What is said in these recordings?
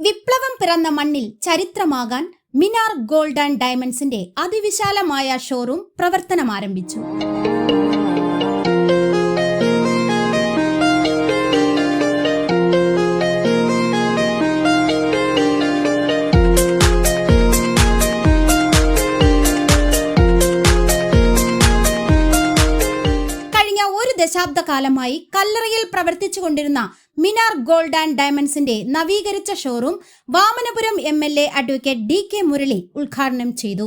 വിപ്ലവം പിറന്ന മണ്ണിൽ ചരിത്രമാകാൻ മിനാർ ഗോൾഡ് ആൻഡ് ഡയമണ്ട്സിന്റെ അതിവിശാലമായ ഷോറൂം പ്രവർത്തനം ആരംഭിച്ചു കഴിഞ്ഞ ഒരു ദശാബ്ദ കാലമായി കല്ലറയിൽ പ്രവർത്തിച്ചുകൊണ്ടിരുന്ന മിനാർ ഗോൾഡ് ആൻഡ് ഡയമണ്ട്സിന്റെ നവീകരിച്ച showroom Vamanapuram M L A advocate D K Murali ഉദ്ഘാടനം ചെയ്തു.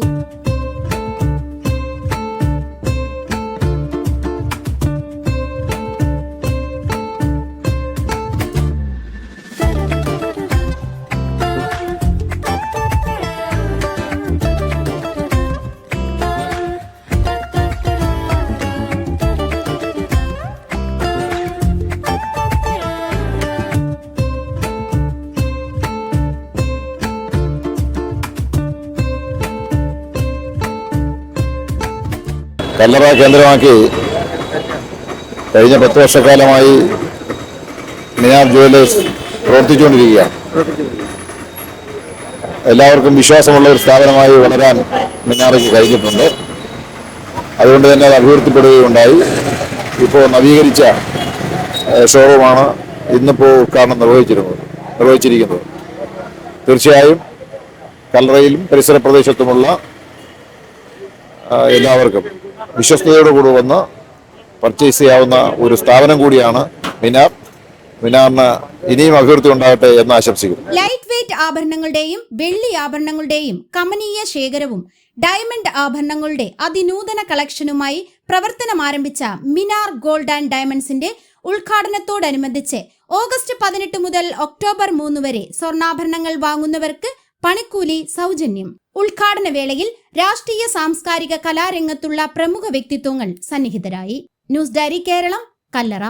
കല്ലറ കേന്ദ്രമാക്കി കഴിഞ്ഞ പത്ത് വർഷക്കാലമായി മിനാർ ജുവലേഴ്സ് പ്രവർത്തിച്ചുകൊണ്ടിരിക്കുകയാണ്. എല്ലാവർക്കും വിശ്വാസമുള്ള ഒരു സ്ഥാപനമായി വളരാൻ മിനാറയ്ക്ക് കഴിഞ്ഞിട്ടുണ്ട്. അതുകൊണ്ട് തന്നെ അത് അഭിവൃദ്ധിപ്പെടുകയുണ്ടായി. ഇപ്പോൾ നവീകരിച്ച ഷോറൂമാണ് ഇന്നിപ്പോൾ ഉദ്ഘാടനം നിർവഹിച്ചിരുന്നത് നിർവഹിച്ചിരിക്കുന്നത്. തീർച്ചയായും കല്ലറയിലും പരിസര പ്രദേശത്തുമുള്ള എല്ലാവർക്കും വിശ്വസ്തയോടുകൂടി വന്ന് പർച്ചേസ് ചെയ്യാവുന്ന ഒരു സ്ഥാപനം കൂടിയാണ് മിനാർ. മിനാറിന് ഇനിയും അഭിവൃദ്ധി ഉണ്ടാകട്ടെ എന്ന് ആശംസിക്കുന്നു. ലൈറ്റ് വെയിറ്റ് ആഭരണങ്ങളുടെയും വെള്ളി ആഭരണങ്ങളുടെയും കമനീയ ശേഖരവും ഡയമണ്ട് ആഭരണങ്ങളുടെ അതിനൂതന കളക്ഷനുമായി പ്രവർത്തനം ആരംഭിച്ച മിനാർ ഗോൾഡ് ആൻഡ് ഡയമണ്ട്സിന്റെ ഉദ്ഘാടനത്തോടനുബന്ധിച്ച് ഓഗസ്റ്റ് പതിനെട്ട് മുതൽ ഒക്ടോബർ മൂന്ന് വരെ സ്വർണാഭരണങ്ങൾ വാങ്ങുന്നവർക്ക് പണിക്കൂലി സൗജന്യം. ഉദ്ഘാടന വേളയിൽ രാഷ്ട്രീയ സാംസ്കാരിക കലാരംഗത്തുള്ള പ്രമുഖ വ്യക്തിത്വങ്ങൾ സന്നിഹിതരായി. News diary Keralam Kallara.